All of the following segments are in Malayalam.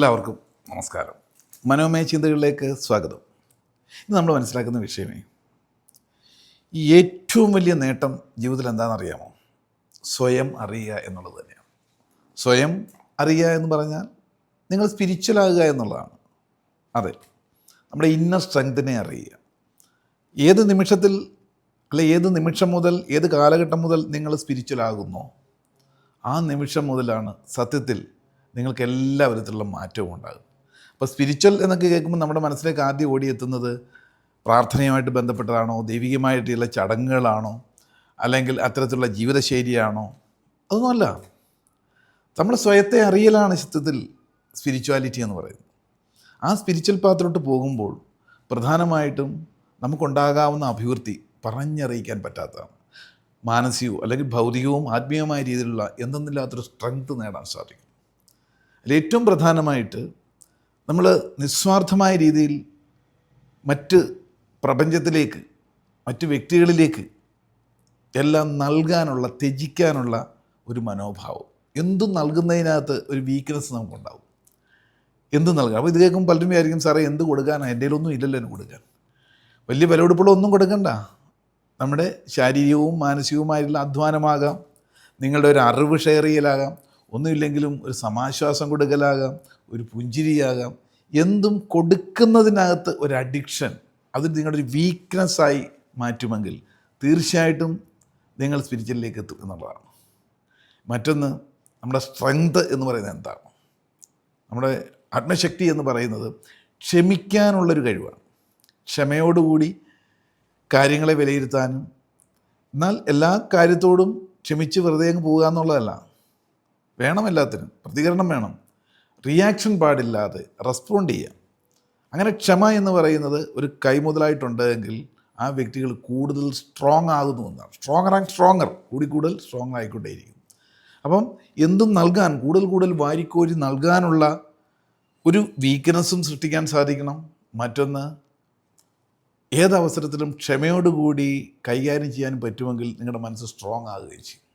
എല്ലാവർക്കും നമസ്കാരം. മനോമയ ചിന്തകളിലേക്ക് സ്വാഗതം. ഇന്ന് നമ്മൾ മനസ്സിലാക്കുന്ന വിഷയമേ ഈ ഏറ്റവും വലിയ നേട്ടം ജീവിതത്തിൽ എന്താണെന്നറിയാമോ? സ്വയം അറിയുക എന്നുള്ളത് തന്നെയാണ്. സ്വയം അറിയുക എന്ന് പറഞ്ഞാൽ നിങ്ങൾ സ്പിരിച്വലാകുക എന്നുള്ളതാണ്. അതെ നമ്മുടെ ഇന്നർ സ്ട്രെങ്തിനെ അറിയുക. ഏത് നിമിഷത്തിൽ അല്ലെ ഏത് നിമിഷം മുതൽ ഏത് കാലഘട്ടം മുതൽ നിങ്ങൾ സ്പിരിച്വലാകുന്നോ ആ നിമിഷം മുതലാണ് സത്യത്തിൽ നിങ്ങൾക്ക് എല്ലാ വിധത്തിലുള്ള മാറ്റവും ഉണ്ടാകും. അപ്പോൾ സ്പിരിച്വൽ എന്നൊക്കെ കേൾക്കുമ്പോൾ നമ്മുടെ മനസ്സിലേക്ക് ആദ്യം ഓടിയെത്തുന്നത് പ്രാർത്ഥനയുമായിട്ട് ബന്ധപ്പെട്ടതാണോ ദൈവികമായിട്ടുള്ള ചടങ്ങുകളാണോ അല്ലെങ്കിൽ അത്തരത്തിലുള്ള ജീവിതശൈലിയാണോ? അതൊന്നുമല്ല. നമ്മൾ സ്വയത്തെ അറിയലാണ് ചിത്രത്തിൽ സ്പിരിച്വാലിറ്റി എന്ന് പറയുന്നത്. ആ സ്പിരിച്വൽ പാത്തിലോട്ട് പോകുമ്പോൾ പ്രധാനമായിട്ടും നമുക്കുണ്ടാകാവുന്ന അഭിവൃദ്ധി പറഞ്ഞറിയിക്കാൻ പറ്റാത്തതാണ്. മാനസികവും അല്ലെങ്കിൽ ഭൗതികവും ആത്മീയമായ രീതിയിലുള്ള എന്തെന്നില്ലാത്തൊരു സ്ട്രെങ്ത് നേടാൻ സാധിക്കും. അതിൽ ഏറ്റവും പ്രധാനമായിട്ട് നമ്മൾ നിസ്വാർത്ഥമായ രീതിയിൽ മറ്റ് പ്രപഞ്ചത്തിലേക്ക് മറ്റ് വ്യക്തികളിലേക്ക് എല്ലാം നൽകാനുള്ള ത്യജിക്കാനുള്ള ഒരു മനോഭാവം. എന്തും നൽകുന്നതിനകത്ത് ഒരു വീക്ക്നെസ് നമുക്കുണ്ടാവും. എന്ത് നൽകാം. അപ്പോൾ ഇത് കേൾക്കുമ്പോൾ പലരും വിചാരിക്കും സാറേ എന്ത് കൊടുക്കാനാണ് എന്റെ ഒന്നും ഇല്ലല്ലോ എന്ന് കൊടുക്കാൻ. വലിയ വിലപിടിപ്പുള്ള ഒന്നും കൊടുക്കണ്ട. നമ്മുടെ ശാരീരികവും മാനസികവുമായിട്ടുള്ള അധ്വാനമാകാം. നിങ്ങളുടെ ഒരു അറിവ് ഷെയർ ചെയ്യലാകാം. ഒന്നുമില്ലെങ്കിലും ഒരു സമാശ്വാസം കൊടുക്കലാകാം ഒരു പുഞ്ചിരിയാകാം. എന്തും കൊടുക്കുന്നതിനകത്ത് ഒരു അഡിക്ഷൻ അത് നിങ്ങളുടെ ഒരു വീക്ക്നെസ്സായി മാറ്റുമെങ്കിൽ തീർച്ചയായിട്ടും നിങ്ങൾ സ്പിരിച്വലിലേക്ക് എത്തും എന്നുള്ളതാണ്. മറ്റൊന്ന് നമ്മുടെ സ്ട്രെങ്ത് എന്ന് പറയുന്നത് എന്താണ്? നമ്മുടെ ആത്മശക്തി എന്ന് പറയുന്നത് ക്ഷമിക്കാനുള്ളൊരു കഴിവാണ്. ക്ഷമയോടുകൂടി കാര്യങ്ങളെ വിലയിരുത്താനും എന്നാൽ എല്ലാ കാര്യത്തോടും ക്ഷമിച്ച് വെറുതെ അങ്ങ് പോകുക എന്നുള്ളതല്ല. വേണം എല്ലാത്തിനും. പ്രതികരണം വേണം. റിയാക്ഷൻ പാടില്ലാതെ റെസ്പോണ്ട് ചെയ്യാം. അങ്ങനെ ക്ഷമ എന്ന് പറയുന്നത് ഒരു കൈമുതലായിട്ടുണ്ടെങ്കിൽ ആ വ്യക്തികൾ കൂടുതൽ സ്ട്രോങ് ആകുന്നു എന്നാണ്. സ്ട്രോങ്ങർ ആൻഡ് സ്ട്രോങ്ങർ കൂടി കൂടുതൽ സ്ട്രോങ് ആയിക്കൊണ്ടേയിരിക്കും. അപ്പം എന്തും നൽകാൻ കൂടുതൽ കൂടുതൽ വാരിക്കോരി നൽകാനുള്ള ഒരു വീക്ക്നെസ്സും സൃഷ്ടിക്കാൻ സാധിക്കണം. മറ്റൊന്ന് ഏതവസരത്തിലും ക്ഷമയോടുകൂടി കൈകാര്യം ചെയ്യാൻ പറ്റുമെങ്കിൽ നിങ്ങളുടെ മനസ്സ് സ്ട്രോങ് ആകുകയും ചെയ്യും.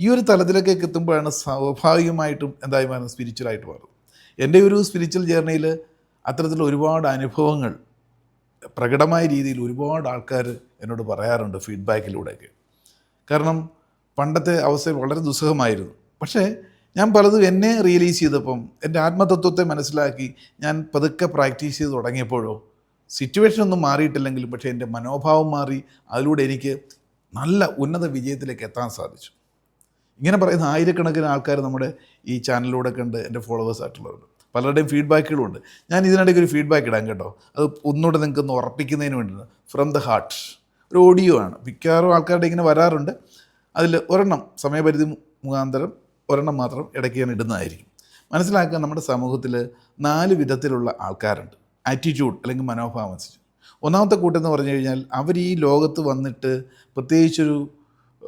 ഈ ഒരു തലത്തിലേക്കൊക്കെ എത്തുമ്പോഴാണ് സ്വാഭാവികമായിട്ടും എന്തായി മാറുന്നത്? സ്പിരിച്വലായിട്ട് മാറും എന്റെ ഒരു സ്പിരിച്വൽ ജേർണിയിൽ അത്തരത്തിലുള്ള ഒരുപാട് അനുഭവങ്ങൾ പ്രകടമായ രീതിയിൽ ഒരുപാട് ആൾക്കാർ എന്നോട് പറയാറുണ്ട് ഫീഡ്ബാക്കിലൂടെയൊക്കെ കാരണം പണ്ടത്തെ അവസ്ഥ വളരെ ദുസ്സഹമായിരുന്നു. പക്ഷേ ഞാൻ പലതും എന്നെ റിയലൈസ് ചെയ്തപ്പം എന്റെ ആത്മതത്വത്തെ മനസ്സിലാക്കി ഞാൻ പതുക്കെ പ്രാക്ടീസ് ചെയ്ത് തുടങ്ങിയപ്പോഴോ സിറ്റുവേഷൻ ഒന്നും മാറിയിട്ടില്ലെങ്കിലും പക്ഷേ എന്റെ മനോഭാവം മാറി അതിലൂടെ എനിക്ക് നല്ല ഉന്നത വിജയത്തിലേക്ക് എത്താൻ സാധിച്ചു. ഇങ്ങനെ പറയുന്ന ആയിരക്കണക്കിന് ആൾക്കാർ നമ്മുടെ ഈ ചാനലിലൂടെ കണ്ട് എന്റെ ഫോളോവേഴ്സ് ആയിട്ടുള്ളവരുണ്ട്. പലരുടെയും ഫീഡ്ബാക്കുകളുണ്ട് ഞാൻ ഇതിനിടയ്ക്ക് ഒരു ഫീഡ്ബാക്ക് ഇടാം കേട്ടോ. അത് ഒന്നുകൂടെ നിങ്ങൾക്ക് ഒന്ന് ഉറപ്പിക്കുന്നതിന് വേണ്ടിയാണ്. ഫ്രം ദ ഹാർട്ട് ഒരു ഓഡിയോ ആണ്. മിക്കവാറും ആൾക്കാരുടെ ഇങ്ങനെ വരാറുണ്ട്. അതിൽ ഒരെണ്ണം സമയപരിധി മുഖാന്തരം ഒരെണ്ണം മാത്രം ഇടയ്ക്ക് ഞാൻ ഇടുന്നതായിരിക്കും. മനസ്സിലാക്കുക നമ്മുടെ സമൂഹത്തിൽ നാല് വിധത്തിലുള്ള ആൾക്കാരുണ്ട്. ആറ്റിറ്റ്യൂഡ് അല്ലെങ്കിൽ മനോഭാവം അനുസരിച്ച്. ഒന്നാമത്തെ കൂട്ടം എന്ന് പറഞ്ഞു കഴിഞ്ഞാൽ അവർ ഈ ലോകത്ത് വന്നിട്ട് പ്രത്യേകിച്ചൊരു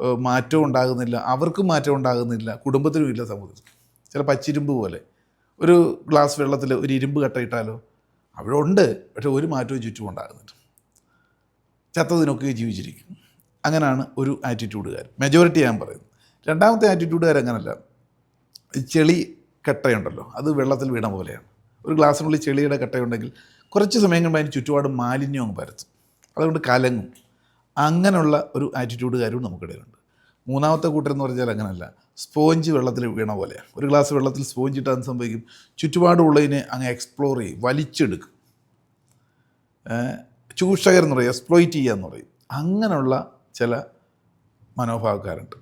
മാറ്റവും ഉണ്ടാകുന്നില്ല. അവർക്കും മാറ്റം ഉണ്ടാകുന്നില്ല. കുടുംബത്തിനും ഇല്ല സമൂഹത്തിൽ ചില പച്ചിരുമ്പ് പോലെ. ഒരു ഗ്ലാസ് വെള്ളത്തിൽ ഒരു ഇരുമ്പ് കട്ടയിട്ടാലോ അവിടെ ഉണ്ട് പക്ഷെ ഒരു മാറ്റവും ചുറ്റും ഉണ്ടാകുന്നുണ്ട് ചത്തതിനൊക്കെ ജീവിച്ചിരിക്കും. അങ്ങനെയാണ് ഒരു ആറ്റിറ്റ്യൂഡുകാർ മെജോറിറ്റി ഞാൻ പറയുന്നത് രണ്ടാമത്തെ ആറ്റിറ്റ്യൂഡുകാർ അങ്ങനല്ല. ചെളി കട്ടയുണ്ടല്ലോ. അത് വെള്ളത്തിൽ വീണ പോലെയാണ്. ഒരു ഗ്ലാസ്സിനുള്ളിൽ ചെളിയുടെ കട്ടയുണ്ടെങ്കിൽ കുറച്ച് സമയം കഴിയുമ്പോൾ അതിന് ചുറ്റുപാട് മാലിന്യം അങ്ങ് പരത്തും. അതുകൊണ്ട് കലങ്ങും. അങ്ങനെയുള്ള ഒരു ആറ്റിറ്റ്യൂഡുകാരും നമുക്കിടയിലുണ്ട്. മൂന്നാമത്തെ കൂട്ടരെന്ന് പറഞ്ഞാൽ അങ്ങനല്ല. സ്പോഞ്ച് വെള്ളത്തിൽ വീണ പോലെയാണ് ഒരു ഗ്ലാസ് വെള്ളത്തിൽ സ്പോഞ്ച് ഇട്ടാൻ സംഭവിക്കും? ചുറ്റുപാടുള്ളതിനെ അങ്ങ് എക്സ്പ്ലോർ ചെയ്യും. വലിച്ചെടുക്കും. ചൂഷകർ എന്ന് പറയും എക്സ്പ്ലോയിറ്റ് ചെയ്യുക എന്ന് പറയും. അങ്ങനെയുള്ള ചില മനോഭാവക്കാരുണ്ട്.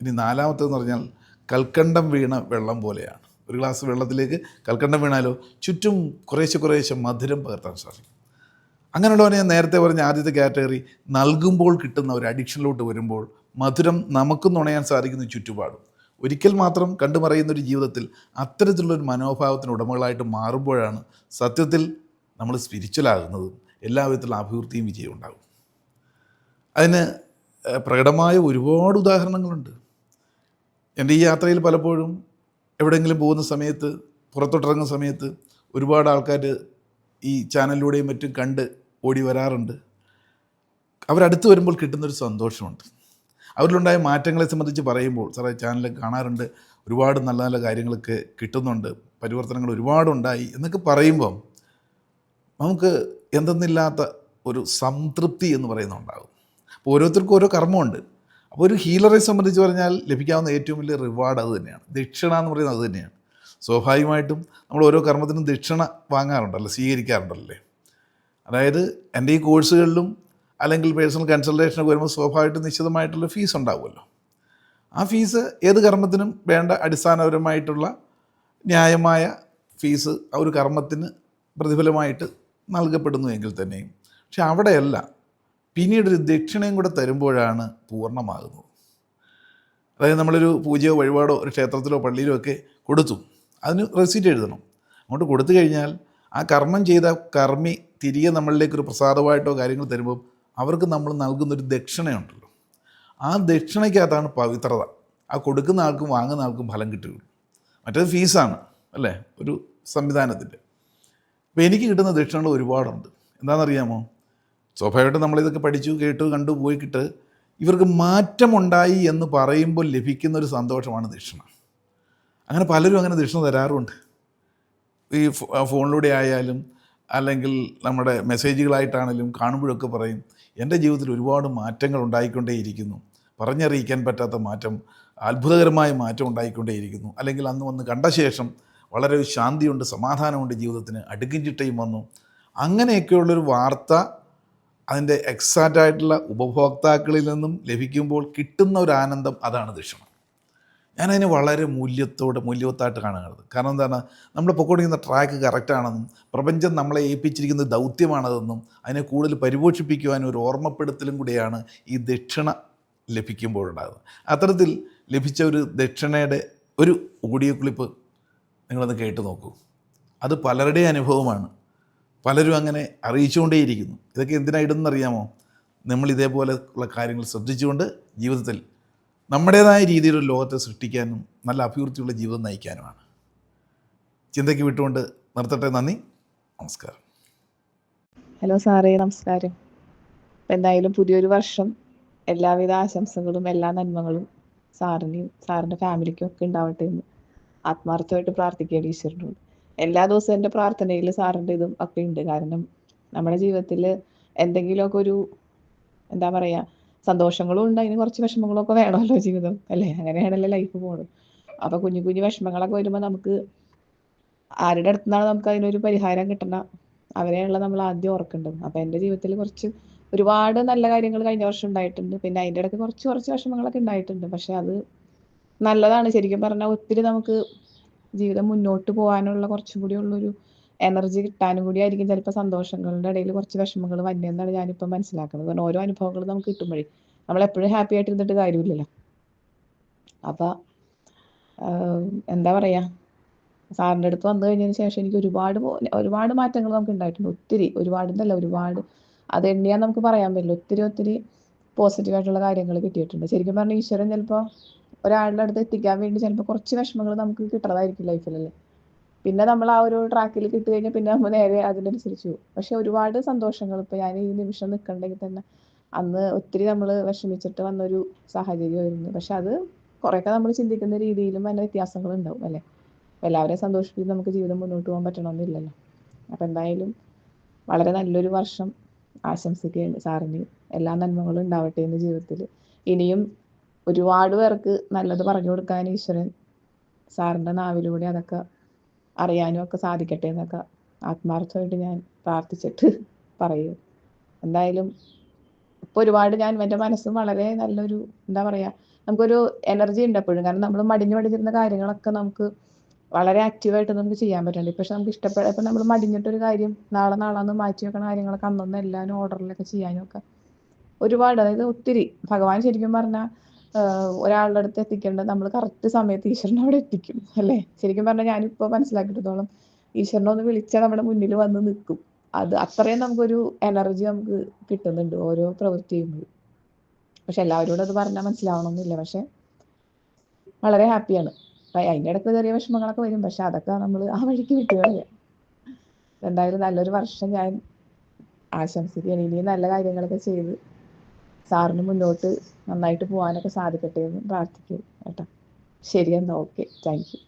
ഇനി നാലാമത്തെന്ന് പറഞ്ഞാൽ കൽക്കണ്ടം വീണ വെള്ളം പോലെയാണ്. ഒരു ഗ്ലാസ് വെള്ളത്തിലേക്ക് കൽക്കണ്ടം വീണാലോ? ചുറ്റും കുറേശ്ശെ കുറേശ്ശെ മധുരം പകർത്താൻ സാധിക്കും. അങ്ങനെയുള്ളവനെ ഞാൻ നേരത്തെ പറഞ്ഞ ആദ്യത്തെ കാറ്റഗറി നൽകുമ്പോൾ കിട്ടുന്ന ഒരു അഡിക്ഷനിലോട്ട് വരുമ്പോൾ മധുരം നമുക്കും നുണയാൻ സാധിക്കുന്ന ചുറ്റുപാടും. ഒരിക്കൽ മാത്രം കണ്ടുമറയുന്ന ഒരു ജീവിതത്തിൽ അത്തരത്തിലുള്ളൊരു മനോഭാവത്തിന് ഉടമകളായിട്ട് മാറുമ്പോഴാണ് സത്യത്തിൽ നമ്മൾ സ്പിരിച്വലാകുന്നതും എല്ലാ വിധത്തിലുള്ള അഭിവൃദ്ധിയും വിജയവും ഉണ്ടാകും അതിന് പ്രകടമായ ഒരുപാട് ഉദാഹരണങ്ങളുണ്ട്. എന്റെ ഈ യാത്രയിൽ പലപ്പോഴും എവിടെയെങ്കിലും പോകുന്ന സമയത്ത് പുറത്തോട്ടിറങ്ങുന്ന സമയത്ത് ഒരുപാട് ആൾക്കാർ ഈ ചാനലിലൂടെയും മറ്റും കണ്ട് ഓടി വരാറുണ്ട്. അവരടുത്ത് വരുമ്പോൾ കിട്ടുന്നൊരു സന്തോഷമുണ്ട്. അവരിലുണ്ടായ മാറ്റങ്ങളെ സംബന്ധിച്ച് പറയുമ്പോൾ സാറേ ചാനൽ കാണാറുണ്ട് ഒരുപാട് നല്ല നല്ല കാര്യങ്ങളൊക്കെ കിട്ടുന്നുണ്ട് പരിവർത്തനങ്ങൾ ഒരുപാടുണ്ടായി എന്നൊക്കെ പറയുമ്പം നമുക്ക് എന്തെന്നില്ലാത്ത ഒരു സംതൃപ്തി എന്ന് പറയുന്നുണ്ടാകും. അപ്പോൾ ഓരോരുത്തർക്കും ഓരോ കർമ്മമുണ്ട്. അപ്പോൾ ഒരു ഹീലറെ സംബന്ധിച്ച് പറഞ്ഞാൽ ലഭിക്കാവുന്ന ഏറ്റവും വലിയ റിവാർഡ് അത് തന്നെയാണ്. ദക്ഷിണ എന്ന് പറയുന്നത് അത് തന്നെയാണ്. സ്വാഭാവികമായിട്ടും നമ്മൾ ഓരോ കർമ്മത്തിനും ദക്ഷിണ വാങ്ങാറുണ്ടല്ലോ സ്വീകരിക്കാറുണ്ടല്ലേ അതായത് എന്റെ ഈ കോഴ്സുകളിലും അല്ലെങ്കിൽ പേഴ്സണൽ കൺസൾട്ടേഷനൊക്കെ വരുമ്പോൾ സ്വാഭാവികമായിട്ടും നിശ്ചിതമായിട്ടുള്ള ഫീസ് ഉണ്ടാവുമല്ലോ. ആ ഫീസ് ഏത് കർമ്മത്തിനും വേണ്ട അടിസ്ഥാനപരമായിട്ടുള്ള ന്യായമായ ഫീസ് ആ ഒരു കർമ്മത്തിന് പ്രതിഫലമായിട്ട് നൽകപ്പെടുന്നു എങ്കിൽ തന്നെയും. പക്ഷെ അവിടെയല്ല പിന്നീടൊരു ദക്ഷിണയും കൂടെ തരുമ്പോഴാണ് പൂർണമാകുന്നത്. അതായത് നമ്മളൊരു പൂജയോ വഴിപാടോ ഒരു ക്ഷേത്രത്തിലോ പള്ളിയിലോ ഒക്കെ കൊടുത്തു. അതിന് റെസീറ്റ് എഴുതണം. അങ്ങോട്ട് കൊടുത്തു കഴിഞ്ഞാൽ ആ കർമ്മം ചെയ്ത കർമ്മി തിരികെ നമ്മളിലേക്ക് ഒരു പ്രസാദമായിട്ടോ കാര്യങ്ങൾ തരുമ്പോൾ അവർക്ക് നമ്മൾ നൽകുന്നൊരു ദക്ഷിണയുണ്ടല്ലോ. ആ ദക്ഷിണയ്ക്കകത്താണ് പവിത്രത. ആ കൊടുക്കുന്ന ആൾക്കും വാങ്ങുന്ന ആൾക്കും ഫലം കിട്ടുകയുള്ളൂ. മറ്റേത് ഫീസാണ് അല്ലേ? ഒരു സംവിധാനത്തിന്റെ. അപ്പോൾ എനിക്ക് കിട്ടുന്ന ദക്ഷിണകൾ ഒരുപാടുണ്ട്. എന്താണെന്നറിയാമോ? സ്വാഭാവികമായിട്ടും നമ്മളിതൊക്കെ പഠിച്ചു കേട്ടു കണ്ടു പോയിക്കിട്ട് ഇവർക്ക് മാറ്റമുണ്ടായി എന്ന് പറയുമ്പോൾ ലഭിക്കുന്ന ഒരു സന്തോഷമാണ് ദക്ഷിണ. അങ്ങനെ പലരും അങ്ങനെ ദക്ഷിണ തരാറുണ്ട്. ഈ ഫോണിലൂടെ ആയാലും അല്ലെങ്കിൽ നമ്മുടെ മെസ്സേജുകളായിട്ടാണെങ്കിലും കാണുമ്പോഴൊക്കെ പറയും എന്റെ ജീവിതത്തിൽ ഒരുപാട് മാറ്റങ്ങൾ ഉണ്ടായിക്കൊണ്ടേയിരിക്കുന്നു. പറഞ്ഞറിയിക്കാൻ പറ്റാത്ത മാറ്റം അത്ഭുതകരമായ മാറ്റം ഉണ്ടായിക്കൊണ്ടേയിരിക്കുന്നു. അല്ലെങ്കിൽ അന്ന് വന്ന് കണ്ട ശേഷം വളരെ ഒരു ശാന്തിയുണ്ട് സമാധാനമുണ്ട് ജീവിതത്തിന് അടുക്കും ചിട്ടയും വന്നു. അങ്ങനെയൊക്കെയുള്ളൊരു വാർത്ത അതിന്റെ എക്സാക്റ്റായിട്ടുള്ള ഉപഭോക്താക്കളിൽ നിന്നും ലഭിക്കുമ്പോൾ കിട്ടുന്ന ഒരു ആനന്ദം അതാണ് ദക്ഷിണ. ഞാനതിനെ വളരെ മൂല്യത്തോടെ മൂല്യവത്തായിട്ട് കാണുന്നത് കാരണം എന്താണ്? നമ്മൾ പൊക്കോടിക്കുന്ന ട്രാക്ക് കറക്റ്റാണെന്നും പ്രപഞ്ചം നമ്മളെ ഏൽപ്പിച്ചിരിക്കുന്ന ദൗത്യമാണതെന്നും അതിനെ കൂടുതൽ പരിപോഷിപ്പിക്കുവാനും ഒരു ഓർമ്മപ്പെടുത്തലും കൂടിയാണ് ഈ ദക്ഷിണ ലഭിക്കുമ്പോഴുണ്ടാകുന്നത്. അത്തരത്തിൽ ലഭിച്ച ഒരു ദക്ഷിണയുടെ ഒരു ഓഡിയോ ക്ലിപ്പ് നിങ്ങളൊന്ന് കേട്ട് നോക്കൂ. അത് പലരുടെ അനുഭവമാണ്. പലരും അങ്ങനെ അറിയിച്ചുകൊണ്ടേയിരിക്കുന്നു. ഇതൊക്കെ എന്തിനാണ് ഇടുന്നറിയാമോ? നമ്മൾ ഇതേപോലെ ഉള്ള കാര്യങ്ങൾ ശ്രദ്ധിച്ചുകൊണ്ട് ജീവിതത്തിൽ നമ്മുടേതായ രീതിയിലൊരു ലോകത്തെ സൃഷ്ടിക്കാനും നല്ല അഭിവൃദ്ധിയുള്ള ജീവിതം നയിക്കാനുമാണ്. ചിന്തയ്ക്ക് വിട്ടുകൊണ്ട് നിർത്തട്ടെ നന്ദി നമസ്കാരം. ഹലോ സാറേ നമസ്കാരം. എന്തായാലും പുതിയൊരു വർഷം എല്ലാവിധ ആശംസകളും എല്ലാ നന്മകളും സാറിനെയും സാറിന്റെ ഫാമിലിക്കും ഒക്കെ ഉണ്ടാവട്ടെ എന്ന് ആത്മാർത്ഥമായിട്ട് പ്രാർത്ഥിക്കുകയാണ് ഈശ്വരനോട്. എല്ലാ ദിവസവും എന്റെ പ്രാർത്ഥനയിൽ സാറിന്റെ ഇതും ഒക്കെ ഉണ്ട്. കാരണം നമ്മുടെ ജീവിതത്തിൽ എന്തെങ്കിലുമൊക്കെ ഒരു എന്താ പറയുക സന്തോഷങ്ങളും ഉണ്ട്. അതിന് കുറച്ച് വിഷമങ്ങളും ഒക്കെ വേണമല്ലോ ജീവിതം. അല്ലേ? അങ്ങനെയാണല്ലോ ലൈഫ് പോണത്. അപ്പൊ കുഞ്ഞു കുഞ്ഞു വിഷമങ്ങളൊക്കെ വരുമ്പോൾ നമുക്ക് ആരുടെ അടുത്ത് നിന്നാണ് നമുക്ക് അതിനൊരു പരിഹാരം കിട്ടണ? അവരെയുള്ള നമ്മൾ ആദ്യം ഓർക്കേണ്ടത്. അപ്പൊ എന്റെ ജീവിതത്തിൽ കുറച്ച് ഒരുപാട് നല്ല കാര്യങ്ങൾ കഴിഞ്ഞ വർഷം ഉണ്ടായിട്ടുണ്ട്. പിന്നെ അതിന്റെ ഇടയ്ക്ക് കുറച്ച് കുറച്ച് വിഷമങ്ങളൊക്കെ ഉണ്ടായിട്ടുണ്ട്. പക്ഷെ അത് നല്ലതാണ്. ശരിക്കും പറഞ്ഞാൽ ഒത്തിരി നമുക്ക് ജീവിതം മുന്നോട്ട് പോകാനുള്ള കുറച്ചും കൂടി ഉള്ളൊരു എനർജി കിട്ടാനും കൂടി ആയിരിക്കും ചിലപ്പോൾ സന്തോഷങ്ങളുടെ ഇടയിൽ കുറച്ച് വിഷമങ്ങൾ വന്നെന്നാണ് ഞാനിപ്പോൾ മനസ്സിലാക്കുന്നത്. കാരണം ഓരോ അനുഭവങ്ങൾ നമുക്ക് കിട്ടുമ്പോഴേ നമ്മൾ എപ്പോഴും ഹാപ്പി ആയിട്ട് ഇരുന്നിട്ട് കാര്യമില്ലല്ലോ. അപ്പോൾ എന്താ പറയുക സാറിന്റെ അടുത്ത് വന്നു കഴിഞ്ഞതിന് ശേഷം എനിക്ക് ഒരുപാട് ഒരുപാട് മാറ്റങ്ങൾ നമുക്ക് ഉണ്ടായിട്ടുണ്ട്. ഒത്തിരി ഒരുപാടെന്നല്ല ഒരുപാട്. അത് എണ്ണിയാൽ നമുക്ക് പറയാൻ പറ്റില്ല. ഒത്തിരി ഒത്തിരി പോസിറ്റീവ് ആയിട്ടുള്ള കാര്യങ്ങൾ കിട്ടിയിട്ടുണ്ട്. ശരിക്കും പറഞ്ഞാൽ ഈശ്വരൻ ചിലപ്പോൾ ഒരാളുടെ അടുത്ത് എത്തിക്കാൻ വേണ്ടി ചിലപ്പോൾ കുറച്ച് വിഷമങ്ങൾ നമുക്ക് കിട്ടുന്നതായിരിക്കും ലൈഫിലല്ലേ പിന്നെ നമ്മൾ ആ ഒരു ട്രാക്കിൽ കിട്ടി കഴിഞ്ഞാൽ പിന്നെ നമ്മൾ നേരെ അതിനനുസരിച്ച് പോകും. പക്ഷെ ഒരുപാട് സന്തോഷങ്ങൾ ഇപ്പൊ ഞാൻ ഈ നിമിഷം നിൽക്കണ്ടെങ്കിൽ തന്നെ അന്ന് ഒത്തിരി നമ്മൾ വിഷമിച്ചിട്ട് വന്നൊരു സാഹചര്യമായിരുന്നു. പക്ഷെ അത് കുറേയൊക്കെ നമ്മൾ ചിന്തിക്കുന്ന രീതിയിലും അതിന് വ്യത്യാസങ്ങൾ ഉണ്ടാവും അല്ലേ? എല്ലാവരെയും സന്തോഷിപ്പിച്ച് നമുക്ക് ജീവിതം മുന്നോട്ട് പോകാൻ പറ്റണമെന്നില്ലല്ലോ അപ്പം എന്തായാലും വളരെ നല്ലൊരു വർഷം ആശംസിക്കുകയാണ് സാറിന്. എല്ലാ നന്മകളും ഉണ്ടാവട്ടെ എന്ന് ജീവിതത്തിൽ. ഇനിയും ഒരുപാട് പേർക്ക് നല്ലത് പറഞ്ഞു കൊടുക്കാൻ ഈശ്വരൻ സാറിന്റെ നാവിലൂടെ അതൊക്കെ അറിയാനും ഒക്കെ സാധിക്കട്ടെ എന്നൊക്കെ ആത്മാർത്ഥമായിട്ട് ഞാൻ പ്രാർത്ഥിച്ചിട്ട് പറയും എന്തായാലും ഇപ്പോൾ ഒരുപാട് ഞാൻ എന്റെ മനസ്സും വളരെ നല്ലൊരു എന്താ പറയുക നമുക്കൊരു എനർജി ഉണ്ട് എപ്പോഴും. കാരണം നമ്മൾ മടിഞ്ഞു മടിഞ്ഞിരുന്ന കാര്യങ്ങളൊക്കെ നമുക്ക് വളരെ ആക്റ്റീവായിട്ട് നമുക്ക് ചെയ്യാൻ പറ്റുന്നുണ്ട്. പക്ഷെ നമുക്ക് ഇഷ്ടപ്പെട്ട ഇപ്പം നമ്മൾ മടിഞ്ഞിട്ടൊരു കാര്യം നാളെ നാളെ മാറ്റി വെക്കണ കാര്യങ്ങളൊക്കെ അന്നൊന്ന് എല്ലാവരും ഓർഡറിലൊക്കെ ചെയ്യാനും ഒക്കെ ഒരുപാട്. അതായത് ഒത്തിരി. ഭഗവാൻ ശരിക്കും പറഞ്ഞാൽ ഒരാളുടെ അടുത്ത് എത്തിക്കേണ്ടത് നമ്മൾ കറക്റ്റ് സമയത്ത് ഈശ്വരനെ അവിടെ എത്തിക്കും അല്ലേ? ശരിക്കും പറഞ്ഞാൽ ഞാനിപ്പോൾ മനസ്സിലാക്കിയിടത്തോളം ഈശ്വരനെ ഒന്ന് വിളിച്ചാൽ നമ്മുടെ മുന്നിൽ വന്ന് നിൽക്കും അത് അത്രയും നമുക്കൊരു എനർജി നമുക്ക് കിട്ടുന്നുണ്ട് ഓരോ പ്രവൃത്തി ചെയ്യുമ്പോൾ പക്ഷെ എല്ലാവരോടും അത് പറഞ്ഞാൽ മനസ്സിലാവണമെന്നില്ല പക്ഷെ വളരെ ഹാപ്പിയാണ് അതിന്റെ ഇടയ്ക്ക് ചെറിയ വിഷമങ്ങളൊക്കെ വരും. പക്ഷെ അതൊക്കെ നമ്മൾ ആ വഴിക്ക് വിട്ടുകളയാം എന്തായാലും നല്ലൊരു വർഷം ഞാൻ ആശംസിക്കുകയാണ്. ഇനിയും നല്ല കാര്യങ്ങളൊക്കെ ചെയ്ത് സാറിന് മുന്നോട്ട് നന്നായിട്ട് പോകാനൊക്കെ സാധിക്കട്ടെ എന്ന് പ്രാർത്ഥിക്കും കേട്ടോ. ശരി എന്നാൽ ഓക്കെ. Thank you.